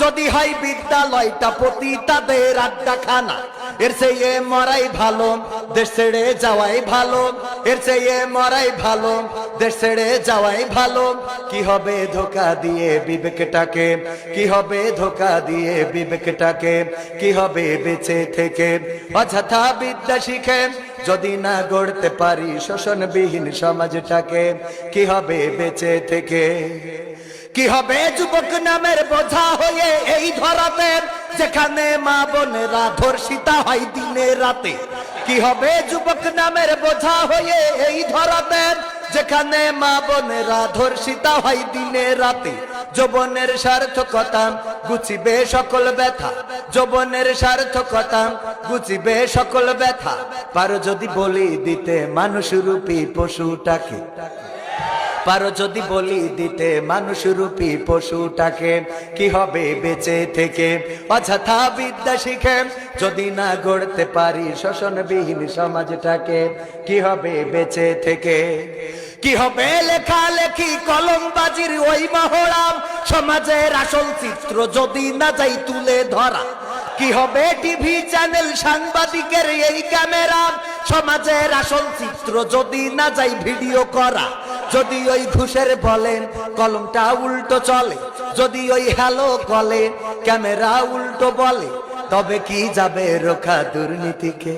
যদি হয় বিদ্যালয়টা প্রতি তাদের আড্ডা খানা এর চেয়ে মরাই ভালো, দেশ ছেড়ে যাওয়াই ভালো। এর চেয়ে মরাই ভালো, দেশ ছেড়ে যাওয়াই ভালো। কি হবে ধোকা দিয়ে বিবেকটাকে? কি হবে ধোকা দিয়ে বিবেকটাকে? কি হবে বেঁচে থেকে? অযথা বিদ্যা শিখে যদি না গড়তে পারি শোষণবিহীন সমাজটাকে, কি হবে বেঁচে থেকে? কি হবে যুবক নামের বোঝা হয়ে এই ধরাতে? যেখানে মা বোনেরা ধর্ষিতা হয় দিনে রাতে। কি হবে যুবক নামের বোঝা হয়ে এই ধরাতে? যেখানে মা বোনেরা ধর্ষিতা হয় দিনে রাতে। যৌবনের সার্থকতা গুছিবে সকল ব্যথা। যৌবনের সার্থকতা গুছিবে সকল ব্যথা। পারো যদি বলি দিতে মানুষ রূপী পশুটাকে। পারো যদি বলি দিতে মানুষ রূপী পশুটাকে, কি হবে বেঁচে থেকে? অযথা বিদ্যা শিখে যদি না গড়তে পারি শোষণবিহীন সমাজটাকে, কি হবে বেঁচে থেকে? কি হবে লেখালেখি কলমবাজির ওই মহড়াম সমাজের আসল চিত্র যদি না যাই তুলে ধরা, কি হবে টিভি চ্যানেল সাংবাদিকের এই ক্যামেরা? সমাজের আসল চিত্র যদি না যাই ভিডিও করা যদি ওই ঘুষের বলেন কলমটা উল্টো চলে, যদি ওই হ্যালো কলে ক্যামেরা উল্টো বলে, তবে কি যাবে রোখা দুর্নীতিকে?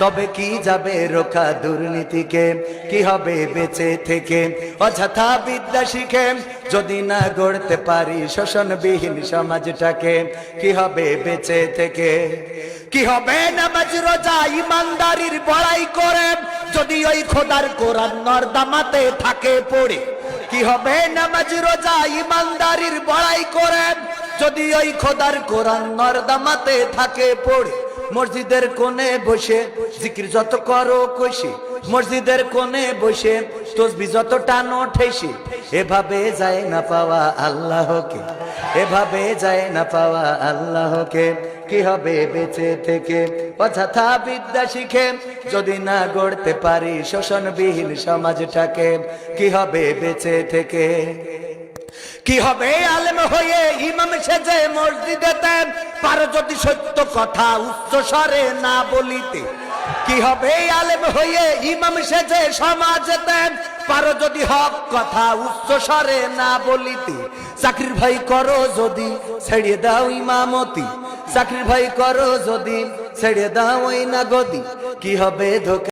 তবে কি যাবে রোখা দুর্নীতিকে? কি হবে বেঁচে থেকে? অযথা বিদ্যা শিখে, যদি না গড়তে পারি শোষণবিহীন সমাজটাকে, কি হবে বেঁচে থেকে? কি হবে না নামাজ রোজা ইমানদারির বড়াই করে? যদি ওই খোদার কোরআন নর্দামাতে থাকে পড়ে, কি হবে? নামাজ, রোজা, ইমানদারির বড়াই করে যদি ওই খোদার কোরআন নর্দামাতে থাকে পড়ে, মসজিদের কোণে বসে জিকির যত করো কষে মসজিদের কোণে বসে তসবি যত টানো ঠেসে এভাবে যায় না পাওয়া আল্লাহকে, এভাবে যায় না পাওয়া আল্লাহকে। কি হবে বেঁচে থেকে? অযথা বিদ্যা শিখে যদি না গড়তে পারি শোষণবিহীন সমাজটাকে, কি হবে বেঁচে থেকে? কি হবে আলেম হয়ে ইমাম সেজে মসজিদেতে? পারো যদি সত্য কথা উচ্চ স্বরে না বলিতে, কি হবে আলেম হয়ে ইমাম সেজে সমাজেতে? পারো যদি হক কথা উচ্চ স্বরে না বলিতে, চাকরির ভাই করো যদি, ছেড়ে দাও ইমামতি। চাকরির ভাই করো যদি ছেড়ে দাও ওই না গদি কি হবে ধোকা?